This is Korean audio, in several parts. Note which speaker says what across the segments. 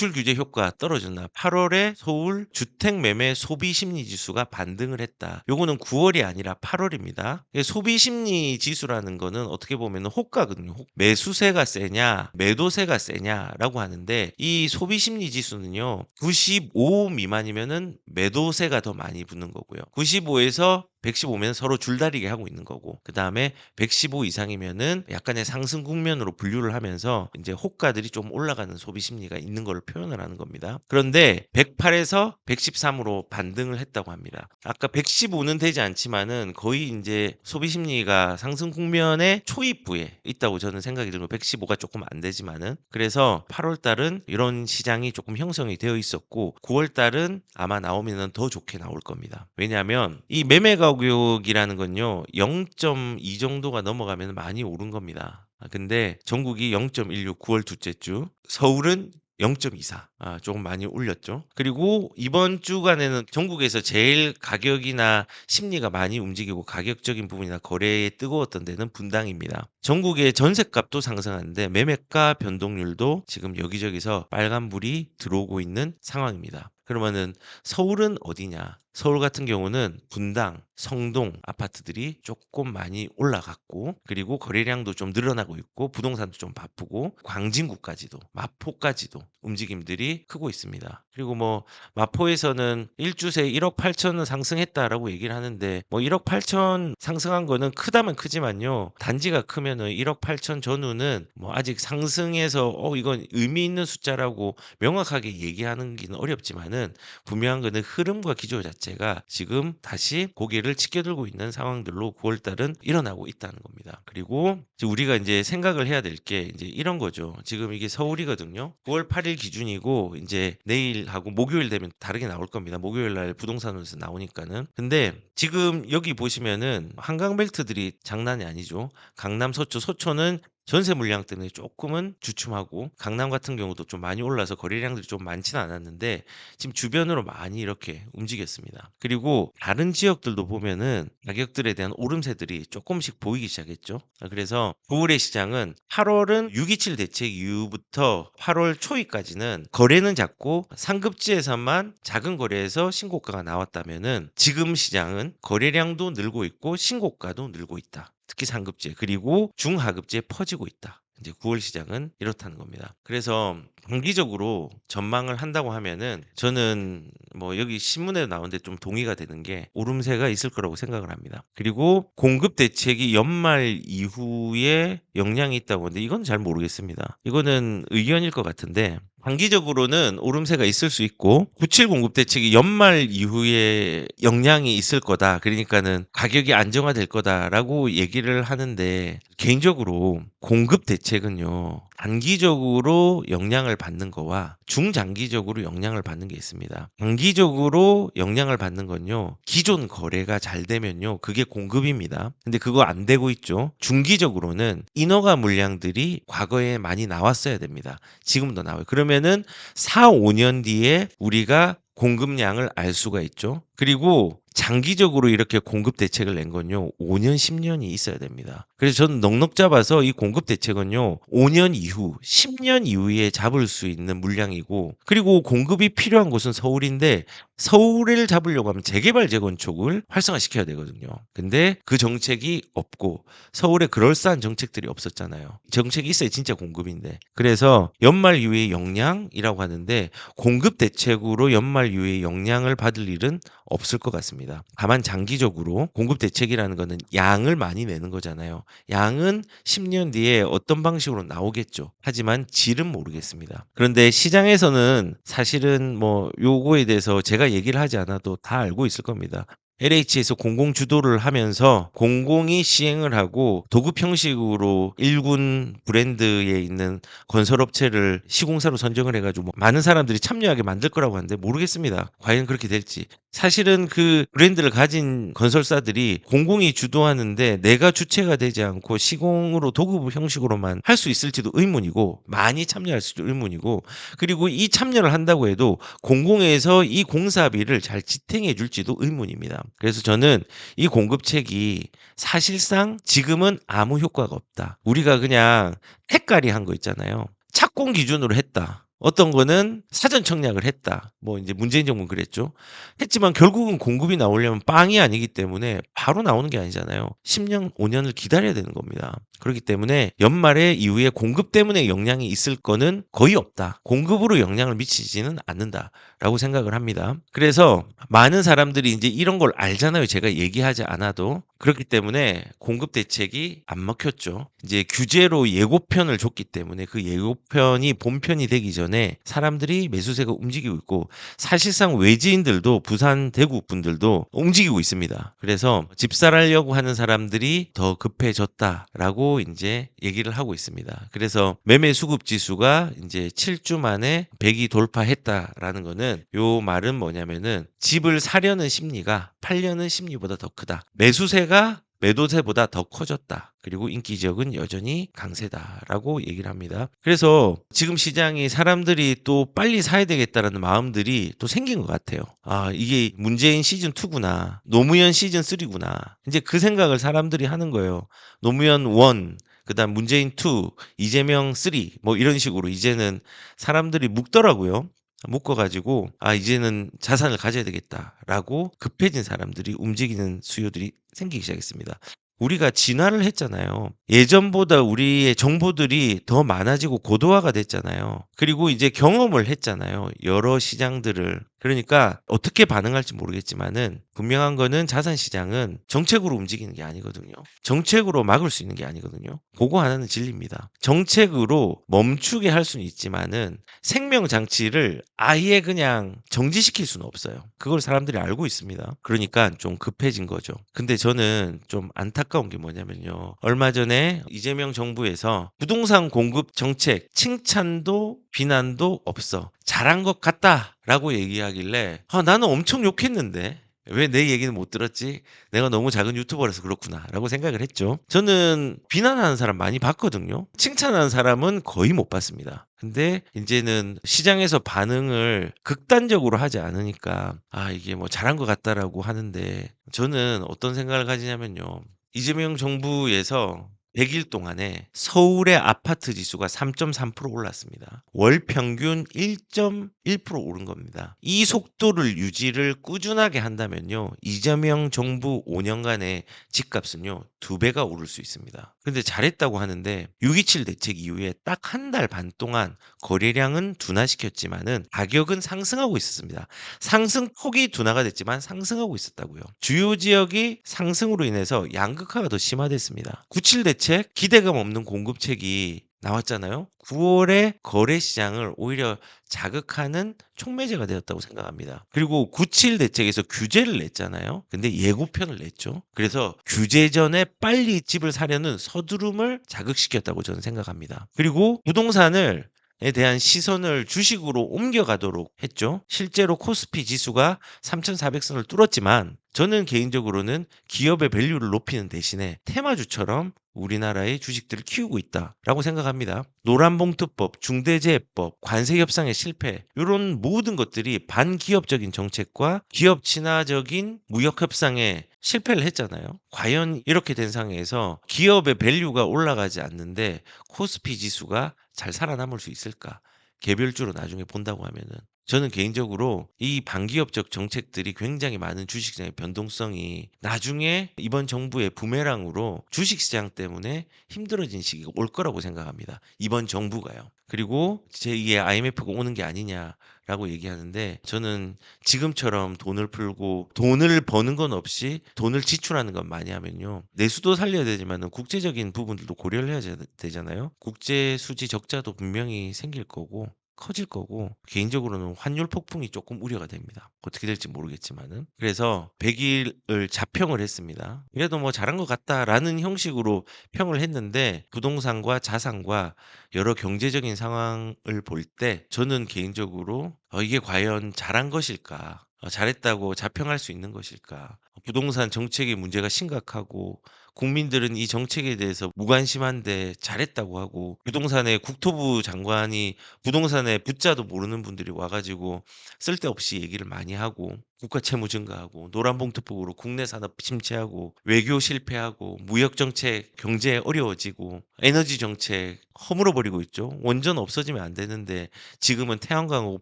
Speaker 1: 대출 규제 효과 떨어졌나? 8월에 서울 주택 매매 소비 심리 지수가 반등을 했다. 요거는 9월이 아니라 8월입니다. 소비 심리 지수라는 거는 어떻게 보면 호가거든요. 혹- 매수세가 세냐, 매도세가 세냐라고 하는데 이 소비 심리 지수는요. 95 미만이면은 매도세가 더 많이 붙는 거고요. 95에서 115면 서로 줄다리기 하고 있는 거고 그 다음에 115 이상이면은 약간의 상승 국면으로 분류를 하면서 이제 호가들이 좀 올라가는 소비 심리가 있는 걸 표현을 하는 겁니다. 그런데 108에서 113으로 반등을 했다고 합니다. 아까 115는 되지 않지만은 거의 이제 소비 심리가 상승 국면의 초입부에 있다고 저는 생각이 들고 115가 조금 안 되지만은 그래서 8월 달은 이런 시장이 조금 형성이 되어 있었고 9월 달은 아마 나오면은 더 좋게 나올 겁니다. 왜냐하면 이 매매 가 격이라는 건요 0.2 정도가 넘어가면 많이 오른 겁니다. 아, 근데 전국이 0.16 9월 둘째 주, 서울은 0.24. 아, 조금 많이 올렸죠. 그리고 이번 주간에는 전국에서 제일 가격이나 심리가 많이 움직이고 가격적인 부분이나 거래에 뜨거웠던 데는 분당입니다. 전국의 전세값도 상승하는데 매매가 변동률도 지금 여기저기서 빨간불이 들어오고 있는 상황입니다. 그러면은 서울은 어디냐? 서울 같은 경우는 분당, 성동 아파트들이 조금 많이 올라갔고 그리고 거래량도 좀 늘어나고 있고 부동산도 좀 바쁘고 광진구까지도 마포까지도 움직임들이 크고 있습니다. 그리고 뭐 마포에서는 일주세 1억 8천은 상승했다라고 얘기를 하는데 뭐 1억 8천 상승한 거는 크다면 크지만요. 단지가 크면은 1억 8천 전후는 뭐 아직 상승해서 어 이건 의미 있는 숫자라고 명확하게 얘기하는 게 어렵지만은 분명한 거는 흐름과 기조 자체가 지금 다시 고개를 치켜들고 있는 상황들로 9월 달은 일어나고 있다는 겁니다. 그리고 우리가 이제 생각을 해야 될 게 이제 이런 거죠. 지금 이게 서울이거든요. 9월 8일 기준이고 이제 내일하고 목요일 되면 다르게 나올 겁니다. 목요일 날 부동산에서 나오니까는. 근데 지금 여기 보시면은 한강 벨트들이 장난이 아니죠. 강남 서초 서초는 전세 물량 때문에 조금은 주춤하고 강남 같은 경우도 좀 많이 올라서 거래량들이 좀 많지는 않았는데 지금 주변으로 많이 이렇게 움직였습니다. 그리고 다른 지역들도 보면은 가격들에 대한 오름세들이 조금씩 보이기 시작했죠. 아, 그래서 9월의 시장은 8월은 627 대책 이후부터 8월 초까지는 거래는 작고 상급지에서만 작은 거래에서 신고가가 나왔다면은 지금 시장은 거래량도 늘고 있고 신고가도 늘고 있다. 특히 상급지에 그리고 중하급지에 퍼지고 있다. 이제 9월 시장은 이렇다는 겁니다. 그래서 단기적으로 전망을 한다고 하면은 저는 뭐 여기 신문에 나오는데 좀 동의가 되는 게 오름세가 있을 거라고 생각을 합니다. 그리고 공급 대책이 연말 이후에 영향이 있다고 하는데 이건 잘 모르겠습니다. 이거는 의견일 것 같은데 단기적으로는 오름세가 있을 수 있고 97 공급 대책이 연말 이후에 영향이 있을 거다. 그러니까는 가격이 안정화될 거다라고 얘기를 하는데 개인적으로 공급 대책은요. 단기적으로 영향을 받는 거와 중장기적으로 영향을 받는 게 있습니다. 단기적으로 영향을 받는 건요. 기존 거래가 잘 되면요. 그게 공급입니다. 근데 그거 안 되고 있죠. 중기적으로는 인허가 물량들이 과거에 많이 나왔어야 됩니다. 지금도 나와요. 그러면은 4, 5년 뒤에 우리가 공급량을 알 수가 있죠. 그리고 장기적으로 이렇게 공급 대책을 낸 건요, 5년, 10년이 있어야 됩니다. 그래서 저는 넉넉 잡아서 이 공급 대책은요, 5년 이후, 10년 이후에 잡을 수 있는 물량이고, 그리고 공급이 필요한 곳은 서울인데, 서울을 잡으려고 하면 재개발 재건축을 활성화시켜야 되거든요. 근데 그 정책이 없고, 서울에 그럴싸한 정책들이 없었잖아요. 정책이 있어야 진짜 공급인데. 그래서 연말 이후의 영향이라고 하는데, 공급 대책으로 연말 이후에 영향을 받을 일은 없을 것 같습니다. 다만 장기적으로 공급 대책이라는 거는 양을 많이 내는 거잖아요. 양은 10년 뒤에 어떤 방식으로 나오겠죠. 하지만 질은 모르겠습니다. 그런데 시장에서는 사실은 뭐 요거에 대해서 제가 얘기를 하지 않아도 다 알고 있을 겁니다. LH에서 공공 주도를 하면서 공공이 시행을 하고 도급 형식으로 일군 브랜드에 있는 건설업체를 시공사로 선정을 해가지고 뭐 많은 사람들이 참여하게 만들 거라고 하는데 모르겠습니다. 과연 그렇게 될지. 사실은 그 브랜드를 가진 건설사들이 공공이 주도하는데 내가 주체가 되지 않고 시공으로 도급 형식으로만 할 수 있을지도 의문이고 많이 참여할 수도 의문이고 그리고 이 참여를 한다고 해도 공공에서 이 공사비를 잘 지탱해 줄지도 의문입니다. 그래서 저는 이 공급책이 사실상 지금은 아무 효과가 없다. 우리가 그냥 택가리 한거 있잖아요. 착공 기준으로 했다. 어떤 거는 사전 청약을 했다. 뭐 이제 문재인 정부는 그랬죠. 했지만 결국은 공급이 나오려면 빵이 아니기 때문에 바로 나오는 게 아니잖아요. 10년, 5년을 기다려야 되는 겁니다. 그렇기 때문에 연말에 이후에 공급 때문에 영향이 있을 거는 거의 없다. 공급으로 영향을 미치지는 않는다라고 생각을 합니다. 그래서 많은 사람들이 이제 이런 걸 알잖아요. 제가 얘기하지 않아도. 그렇기 때문에 공급 대책이 안 먹혔죠. 이제 규제로 예고편을 줬기 때문에 그 예고편이 본편이 되기 전에 사람들이 매수세가 움직이고 있고 사실상 외지인들도 부산 대구 분들도 움직이고 있습니다. 그래서 집살하려고 하는 사람들이 더 급해졌다라고 이제 얘기를 하고 있습니다. 그래서 매매 수급 지수가 이제 7주 만에 100이 돌파했다라는 거는 요 말은 뭐냐면은 집을 사려는 심리가 팔려는 심리보다 더 크다. 매수세가 매도세보다 더 커졌다. 그리고 인기 지역은 여전히 강세다라고 얘기를 합니다. 그래서 지금 시장이 사람들이 또 빨리 사야 되겠다라는 마음들이 또 생긴 것 같아요. 아, 이게 문재인 시즌 2구나. 노무현 시즌 3구나. 이제 그 생각을 사람들이 하는 거예요. 노무현 1, 그다음 문재인 2, 이재명 3, 뭐 이런 식으로 이제는 사람들이 묵더라고요. 묶어가지고 아 이제는 자산을 가져야 되겠다라고 급해진 사람들이 움직이는 수요들이 생기기 시작했습니다. 우리가 진화를 했잖아요. 예전보다 우리의 정보들이 더 많아지고 고도화가 됐잖아요. 그리고 이제 경험을 했잖아요. 여러 시장들을. 그러니까 어떻게 반응할지 모르겠지만은 분명한 거는 자산 시장은 정책으로 움직이는 게 아니거든요. 정책으로 막을 수 있는 게 아니거든요. 그거 하나는 진리입니다. 정책으로 멈추게 할 수는 있지만은 생명 장치를 아예 그냥 정지시킬 수는 없어요. 그걸 사람들이 알고 있습니다. 그러니까 좀 급해진 거죠. 근데 저는 좀 안타까운 게 뭐냐면요. 얼마 전에 이재명 정부에서 부동산 공급 정책 칭찬도 비난도 없어. 잘한 것 같다라고 얘기하길래 아, 나는 엄청 욕했는데 왜 내 얘기는 못 들었지? 내가 너무 작은 유튜버라서 그렇구나 라고 생각을 했죠. 저는 비난하는 사람 많이 봤거든요. 칭찬하는 사람은 거의 못 봤습니다. 근데 이제는 시장에서 반응을 극단적으로 하지 않으니까 아 이게 뭐 잘한 것 같다라고 하는데 저는 어떤 생각을 가지냐면요. 이재명 정부에서 100일 동안에 서울의 아파트 지수가 3.3% 올랐습니다. 월 평균 1.1% 오른 겁니다. 이 속도를 유지를 꾸준하게 한다면요. 이재명 정부 5년간의 집값은요. 두 배가 오를 수 있습니다. 근데 잘했다고 하는데 6.27 대책 이후에 딱 한 달 반 동안 거래량은 둔화시켰지만은 가격은 상승하고 있었습니다. 상승 폭이 둔화가 됐지만 상승하고 있었다고요. 주요 지역이 상승으로 인해서 양극화가 더 심화됐습니다. 97 대책 기대감 없는 공급책이 나왔잖아요. 9월에 거래 시장을 오히려 자극하는 촉매제가 되었다고 생각합니다. 그리고 97 대책에서 규제를 냈잖아요. 근데 예고편을 냈죠. 그래서 규제 전에 빨리 집을 사려는 서두름을 자극시켰다고 저는 생각합니다. 그리고 부동산을 에 대한 시선을 주식으로 옮겨가도록 했죠. 실제로 코스피 지수가 3,400선을 뚫었지만 저는 개인적으로는 기업의 밸류를 높이는 대신에 테마주처럼 우리나라의 주식들을 키우고 있다라고 생각합니다. 노란봉투법, 중대재해법, 관세협상의 실패 이런 모든 것들이 반기업적인 정책과 기업 친화적인 무역협상에 실패를 했잖아요. 과연 이렇게 된 상황에서 기업의 밸류가 올라가지 않는데 코스피 지수가 잘 살아남을 수 있을까? 개별주로 나중에 본다고 하면은 저는 개인적으로 이 반기업적 정책들이 굉장히 많은 주식시장의 변동성이 나중에 이번 정부의 부메랑으로 주식시장 때문에 힘들어진 시기가 올 거라고 생각합니다. 이번 정부가요. 그리고 제2의 IMF가 오는 게 아니냐라고 얘기하는데 저는 지금처럼 돈을 풀고 돈을 버는 건 없이 돈을 지출하는 건 많이 하면요. 내수도 살려야 되지만 국제적인 부분들도 고려를 해야 되잖아요. 국제 수지 적자도 분명히 생길 거고 커질 거고 개인적으로는 환율 폭풍이 조금 우려가 됩니다. 어떻게 될지 모르겠지만은 그래서 100일을 자평을 했습니다. 그래도 뭐 잘한 것 같다라는 형식으로 평을 했는데 부동산과 자산과 여러 경제적인 상황을 볼 때 저는 개인적으로 어, 이게 과연 잘한 것일까? 어, 잘했다고 자평할 수 있는 것일까? 부동산 정책의 문제가 심각하고 국민들은 이 정책에 대해서 무관심한데 잘했다고 하고 부동산의 국토부 장관이 부동산의 붙자도 모르는 분들이 와가지고 쓸데없이 얘기를 많이 하고 국가 채무 증가하고 노란봉투법으로 국내 산업 침체하고 외교 실패하고 무역 정책 경제 어려워지고 에너지 정책 허물어 버리고 있죠. 원전 없어지면 안 되는데 지금은 태양광하고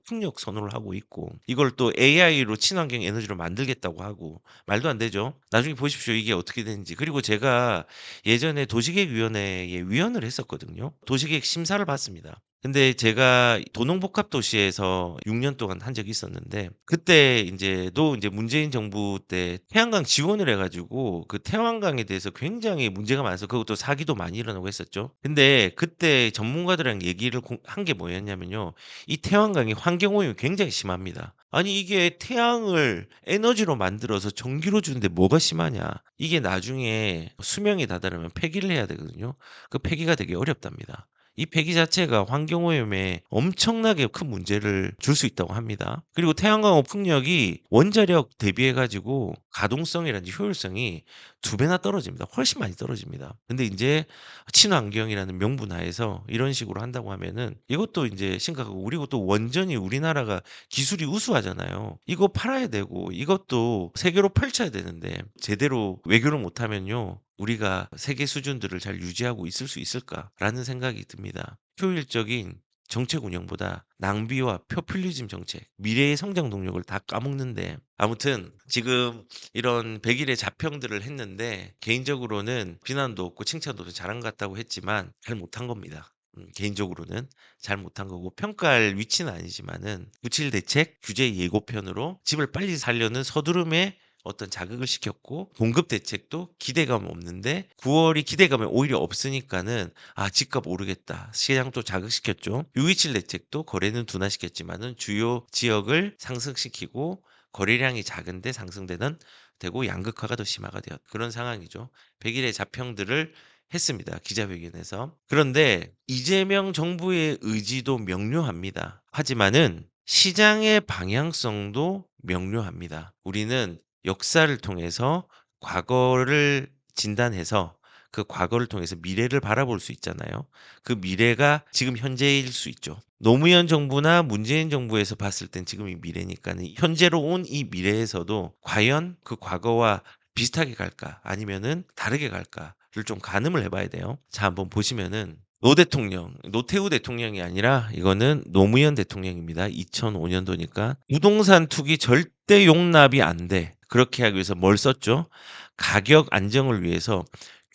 Speaker 1: 풍력 선호를 하고 있고 이걸 또 AI로 친환경 에너지로 만들겠다고 하고 말도 안 되죠. 나중에 보십시오. 이게 어떻게 되는지. 그리고 제가 예전에 도시계획위원회에 위원을 했었거든요. 도시계획 심사를 봤습니다. 근데 제가 도농복합 도시에서 6년 동안 한 적이 있었는데 그때 인제도 인제 문재인 정부 때 태양광 지원을 해 가지고 그 태양광에 대해서 굉장히 문제가 많아서 그것도 사기도 많이 일어나고 했었죠. 근데 그때 전문가들이랑 얘기를 공한게 뭐였냐면요. 이 태양광이 환경 오염이 굉장히 심합니다. 아니 이게 태양을 에너지로 만들어서 전기로 주는데 뭐가 심하냐. 이게 나중에 수명이 다다르면 폐기를 해야 되거든요. 그 폐기가 되게 어렵답니다. 이 폐기 자체가 환경 오염에 엄청나게 큰 문제를 줄 수 있다고 합니다. 그리고 태양광 풍력이 원자력 대비해 가지고 가동성이라든지 효율성이 2 배나 떨어집니다. 훨씬 많이 떨어집니다. 근데 인제 친환경이라는 명분 하에서 이런 식으로 한다고 하면은 이것도 인제 심각하고 그리고 또 원전이 우리나라가 기술이 우수하잖아요. 이거 팔아야 되고 이것도 세계로 펼쳐야 되는데 제대로 외교를 못하면요. ' 우리가 세계 수준들을 잘 유지하고 있을 수 있을까?'라는 생각이 듭니다. 효율적인 정책 운영보다 낭비와 포퓰리즘 정책, 미래의 성장 동력을 다 까먹는데 아무튼 지금 이런 100 일의 자평들을 했는데 개인적으로는 비난도 없고 칭찬도 없고 잘한 것 같다고 했지만 잘 못한 겁니다. 음 개인적으로는 잘 못한 거고 평가할 위치는 아니지만은 부칠 대책, 규제 예고편으로 집을 빨리 사려는 서두름에 어떤 자극을 시켰고 공급 대책도 기대감 없는데 9 월이 기대감이 오히려 없으니까는 '아 집값 오르겠다.' 시장 또 자극시켰죠. 6.27 대책도 거래는 둔화시켰지만은 주요 지역을 상승시키고 거래량이 작은데 상승되는 되고 양극화가 더 심화가 되었 그런 상황이죠. 100 일의 자평들을 했습니다, 기자회견에서. 그런데 이재명 정부의 의지도 명료합니다. 하지만은 시장의 방향성도 명료합니다. 우리는 역사를 통해서 과거를 진단해서 그 과거를 통해서 미래를 바라볼 수 있잖아요. 그 미래가 지금 현재일 수 있죠. 노무현 정부나 문재인 정부에서 봤을 땐 지금이 미래니까는 현재로 온 이 미래에서도 과연 그 과거와 비슷하게 갈까 아니면은 다르게 갈까를 좀 가늠을 해 봐야 돼요. 자 한번 보시면은 노 대통령, 노태우 대통령이 아니라 이거는 노무현 대통령입니다. 2005 년도니까 "부동산 투기 절대 용납이 안 돼." 그렇게 하기 위해서 뭘 썼죠? "가격 안정을 위해서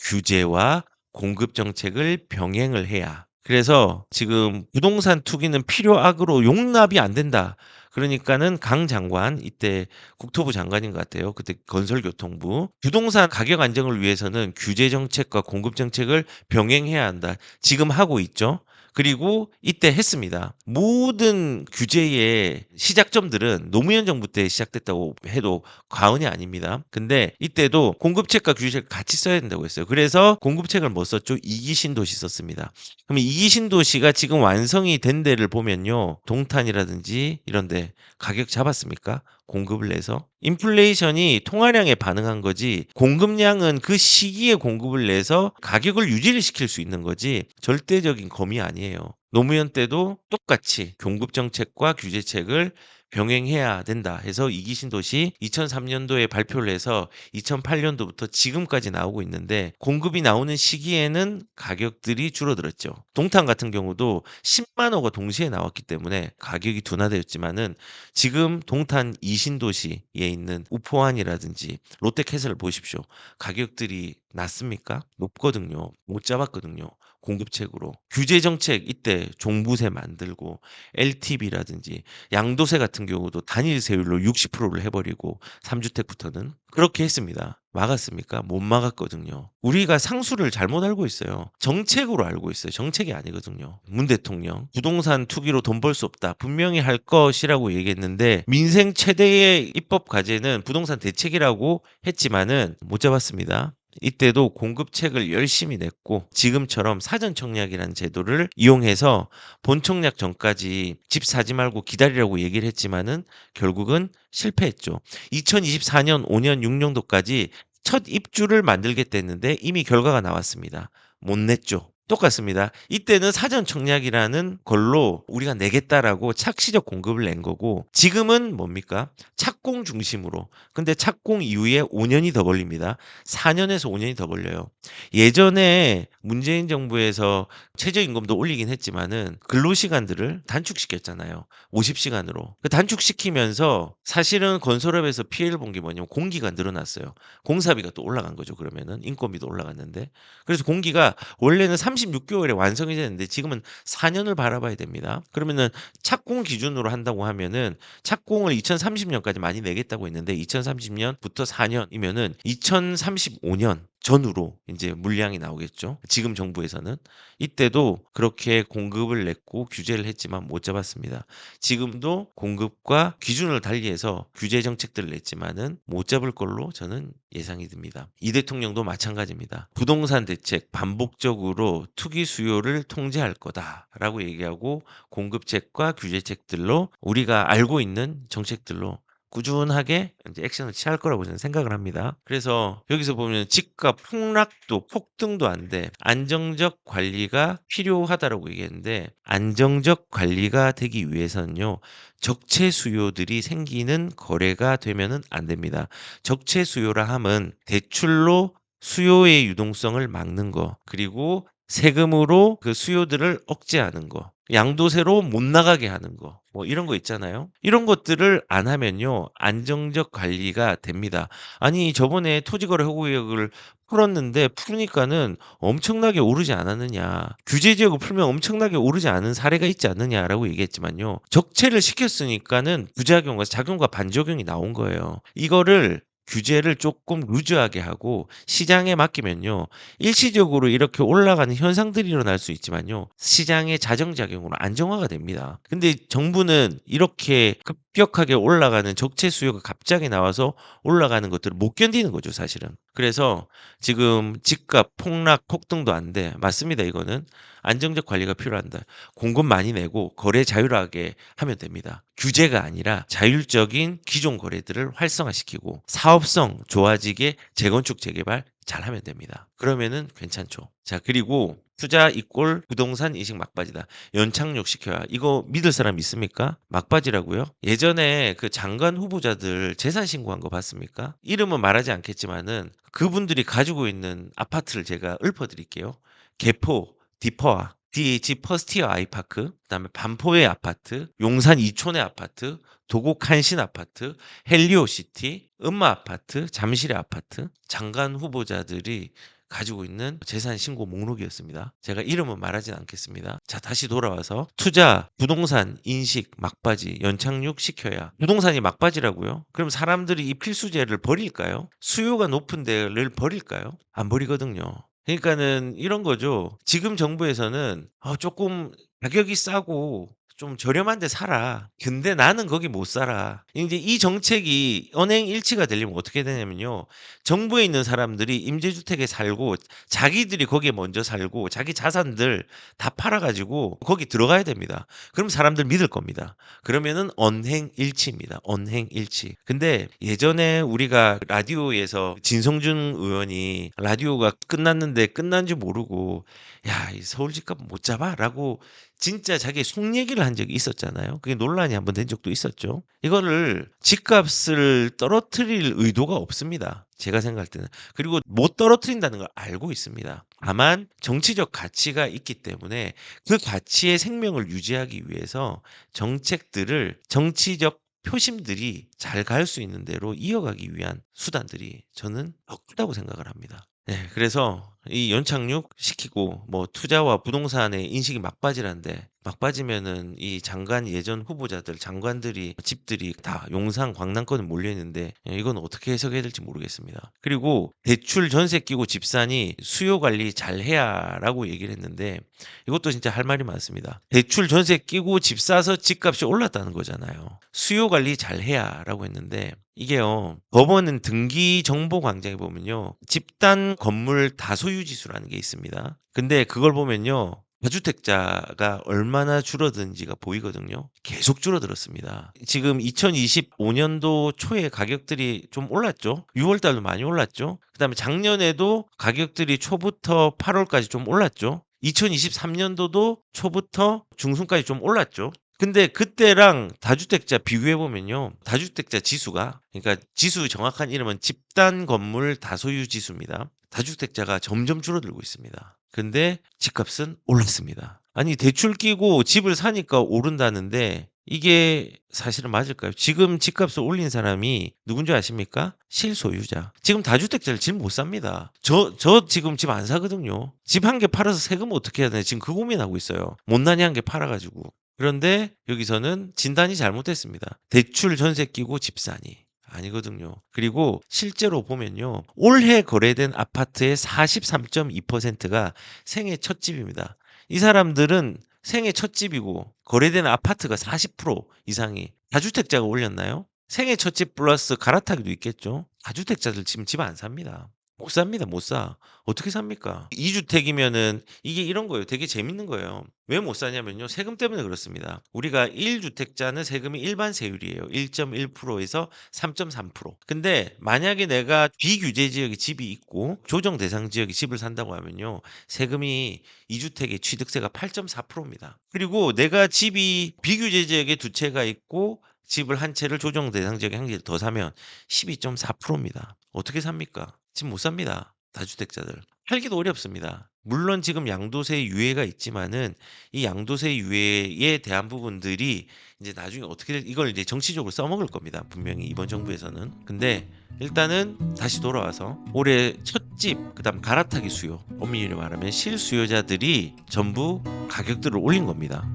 Speaker 1: 규제와 공급 정책을 병행을 해야." 그래서 지금 "부동산 투기는 필요악으로 용납이 안 된다." 그러니까는 강 장관 이때 국토부 장관인 것 같아요. 그때 건설교통부. "부동산 가격 안정을 위해서는 규제 정책과 공급 정책을 병행해야 한다." 지금 하고 있죠. 그리고 이때 했습니다. 모든 규제의 시작점들은 노무현 정부 때 시작됐다고 해도 과언이 아닙니다. 근데 이때도 공급책과 규제를 같이 써야 된다고 했어요. 그래서 공급책을 뭐 썼죠? 2기 신도시 썼습니다. 그러면 2기 신도시가 지금 완성이 된 데를 보면요. 동탄이라든지 이런 데 가격 잡았습니까? 공급을 내서? 인플레이션이 통화량에 반응한 거지 공급량은 그 시기에 공급을 내서 가격을 유지를 시킬 수 있는 거지 절대적인 검이 아니에요. 노무현 때도 똑같이 공급 정책과 규제책을 병행해야 된다 해서 2기 신 도시 2003 년도에 발표를 해서 2008 년도부터 지금까지 나오고 있는데 공급이 나오는 시기에는 가격들이 줄어들었죠. 동탄 같은 경우도 100,000 호가 동시에 나왔기 때문에 가격이 둔화되었지만은 지금 동탄 2 신도시에 있는 우포환이라든지 롯데캐슬을 보십시오. 가격들이 낮습니까? 높거든요. 못 잡았거든요. 공급책으로. 규제 정책 이때 종부세 만들고 LTV라든지 양도세 같은 경우도 단일 세율로 60%를 해 버리고 3주택부터는 그렇게 했습니다. 막았습니까? 못 막았거든요. 우리가 상수를 잘못 알고 있어요. 정책으로 알고 있어요. 정책이 아니거든요. 문 대통령 "부동산 투기로 돈 벌 수 없다." 분명히 할 것이라고 얘기했는데 민생 최대의 입법 과제는 부동산 대책이라고 했지만은 못 잡았습니다. 이때도 공급책을 열심히 냈고 지금처럼 사전 청약이라는 제도를 이용해서 본 청약 전까지 집 사지 말고 기다리라고 얘기를 했지만은 결국은 실패했죠. 2024년 5년 6 년도까지 첫 입주를 만들겠다 했는데 이미 결과가 나왔습니다. 못 냈죠. 똑같습니다. 이때는 사전 청약이라는 걸로 우리가 내겠다라고 착시적 공급을 낸 거고 지금은 뭡니까? 착공 중심으로. 근데 착공 이후에 5년이 더 걸립니다. 4년에서 5년이 더 걸려요. 예전에 문재인 정부에서 최저임금도 올리긴 했지만은 근로시간들을 단축시켰잖아요. 50시간으로. 그 단축시키면서 사실은 건설업에서 피해를 본 게 뭐냐면 공기가 늘어났어요. 공사비가 또 올라간 거죠. 그러면은 인건비도 올라갔는데. 그래서 공기가 원래는 36개월에 완성이 되는데 지금은 4년을 바라봐야 됩니다. 그러면은 착공 기준으로 한다고 하면은 착공을 2030년까지 많이 내겠다고 했는데 2030년부터 4년이면은 2035년 전후로 이제 물량이 나오겠죠. 지금 정부에서는 이때도 그렇게 공급을 냈고 규제를 했지만 못 잡았습니다. 지금도 공급과 기준을 달리해서 규제 정책들을 냈지만은 못 잡을 걸로 저는 예상이 듭니다. 이 대통령도 마찬가지입니다. 부동산 대책 반복적으로 투기 수요를 통제할 거다라고 얘기하고 공급책과 규제책들로 우리가 알고 있는 정책들로 꾸준하게 이제 액션을 취할 거라고 저는 생각을 합니다. 그래서 여기서 보면 집값 폭락도 폭등도 안 돼. 안정적 관리가 필요하다라고 얘기했는데 안정적 관리가 되기 위해서는요. 적체 수요들이 생기는 거래가 되면은 안 됩니다. 적체 수요라 함은 대출로 수요의 유동성을 막는 거 그리고 세금으로 그 수요들을 억제하는 거 양도세로 못 나가게 하는 거, 뭐 이런 거 있잖아요. 이런 것들을 안 하면요, 안정적 관리가 됩니다. 아니, 저번에 토지거래 허구역을 풀었는데 풀으니까는 엄청나게 오르지 않았느냐. 규제 지역을 풀면 엄청나게 오르지 않은 사례가 있지 않느냐라고 얘기했지만요. 적체를 시켰으니까는 부작용과 작용과 반작용이 나온 거예요. 이거를 규제를 조금 루즈하게 하고 시장에 맡기면요. 일시적으로 이렇게 올라가는 현상들이 일어날 수 있지만요. 시장의 자정작용으로 안정화가 됩니다. 근데 정부는 이렇게 급 격하게 올라가는 적체 수요가 갑자기 나와서 올라가는 것들을 못 견디는 거죠, 사실은. 그래서 지금 집값 폭락, 폭등도 안 돼. 맞습니다, 이거는. 안정적 관리가 필요한다. 공급 많이 내고 거래 자율하게 하면 됩니다. 규제가 아니라 자율적인 기존 거래들을 활성화시키고 사업성 좋아지게 재건축 재개발 잘 하면 됩니다. 그러면은 괜찮죠. 자, 그리고 투자 이꼴 부동산 인식 막바지다. 연착륙 시켜야. 이거 믿을 사람 있습니까? 막바지라고요? 예전에 그 장관 후보자들 재산 신고한 거 봤습니까? 이름은 말하지 않겠지만은 그분들이 가지고 있는 아파트를 제가 읊어드릴게요. 개포, 디퍼와 DH 퍼스티어 아이파크, 그다음에 반포의 아파트, 용산 이촌의 아파트, 도곡 한신 아파트, 헬리오 시티, 음마 아파트, 잠실의 아파트, 장관 후보자들이 가지고 있는 재산 신고 목록이었습니다. 제가 이름은 말하진 않겠습니다. 자, 다시 돌아와서 투자, 부동산, 인식, 막바지, 연착륙 시켜야. 부동산이 막바지라고요? 그럼 사람들이 이 필수제를 버릴까요? 수요가 높은 데를 버릴까요? 안 버리거든요. 그러니까는 이런 거죠. 지금 정부에서는 아, 조금 가격이 싸고 좀 저렴한 데 살아. 근데 나는 거기 못 살아. 이제 이 정책이 언행 일치가 되려면 어떻게 되냐면요. 정부에 있는 사람들이 임대주택에 살고 자기들이 거기에 먼저 살고 자기 자산들 다 팔아가지고 거기 들어가야 됩니다. 그럼 사람들 믿을 겁니다. 그러면은 언행 일치입니다. 언행 일치. 근데 예전에 우리가 라디오에서 진성준 의원이 라디오가 끝났는데 끝난 줄 모르고 야, 이 서울 집값 못 잡아? 라고 진짜 자기 속 얘기를 한 적이 있었잖아요. 그게 논란이 한번 된 적도 있었죠. 이거를 집값을 떨어뜨릴 의도가 없습니다. 제가 생각할 때는. 그리고 못 떨어뜨린다는 걸 알고 있습니다. 다만 정치적 가치가 있기 때문에 그 가치의 생명을 유지하기 위해서 정책들을 정치적 표심들이 잘 갈 수 있는 대로 이어가기 위한 수단들이 저는 더 크다고 생각을 합니다. 네, 그래서 이 연착륙 시키고 뭐 투자와 부동산의 인식이 막바지란데 막바지면은 이 장관 예전 후보자들 장관들이 집들이 다 용산 광남권에 몰려 있는데 이건 어떻게 해석해야 될지 모르겠습니다. 그리고 대출 전세 끼고 집사니 수요 관리 잘 해야라고 얘기를 했는데 이것도 진짜 할 말이 많습니다. 대출 전세 끼고 집 사서 집값이 올랐다는 거잖아요. 수요 관리 잘 해야라고 했는데 이게요. 법원은 등기 정보 광장에 보면요. 집단 건물 다소유 지수라는 게 있습니다. 근데 그걸 보면요. 다주택자가 얼마나 줄어든지가 보이거든요. 계속 줄어들었습니다. 지금 2025년도 초에 가격들이 좀 올랐죠. 6월 달도 많이 올랐죠. 그다음에 작년에도 가격들이 초부터 8월까지 좀 올랐죠. 2023년도도 초부터 중순까지 좀 올랐죠. 근데 그때랑 다주택자 비교해 보면요. 다주택자 지수가 그러니까 지수 정확한 이름은 집단 건물 다소유 지수입니다. 다주택자가 점점 줄어들고 있습니다. 근데 집값은 올랐습니다. 아니 대출 끼고 집을 사니까 오른다는데 이게 사실은 맞을까요? 지금 집값을 올린 사람이 누군지 아십니까? 실소유자. 지금 다주택자를 집 못 삽니다. 저, 저 지금 집 안 사거든요. 집 한 개 팔아서 세금 어떻게 해야 되나 지금 그 고민하고 있어요. 못난이 한 개 팔아가지고. 그런데 여기서는 진단이 잘못됐습니다. 대출 전세 끼고 집 사니. 아니거든요. 그리고 실제로 보면요. 올해 거래된 아파트의 43.2%가 생애 첫 집입니다. 이 사람들은 생애 첫 집이고 거래되는 아파트가 40% 이상이 다주택자가 올렸나요? 생애 첫 집 플러스 갈아타기도 있겠죠. 다주택자들 지금 집 안 삽니다. 못 삽니다. 못 사. 어떻게 삽니까? 2주택이면은 이게 이런 거예요. 되게 재밌는 거예요. 왜 못 사냐면요. 세금 때문에 그렇습니다. 우리가 1주택자는 세금이 일반 세율이에요. 1.1%에서 3.3%. 근데 만약에 내가 비규제 지역에 집이 있고 조정 대상 지역에 집을 산다고 하면요. 세금이 2주택의 취득세가 8.4%입니다. 그리고 내가 집이 비규제 지역에 두 채가 있고 집을 한 채를 조정 대상 지역에 한 개를 더 사면 12.4%입니다. 어떻게 삽니까? 집못 삽니다. 다주택자들. 팔기도 어렵습니다. 물론 지금 양도세 유예가 있지만은 이 양도세 유예에 대한 부분들이 이제 나중에 어떻게 이걸 이제 정치적으로 써먹을 겁니다. 분명히 이번 정부에서는. 근데 일단은 다시 돌아와서 올해 첫 집, 그다음 갈아타기 수요, 엄밀히 말하면 실수요자들이 전부 가격들을 올린 겁니다.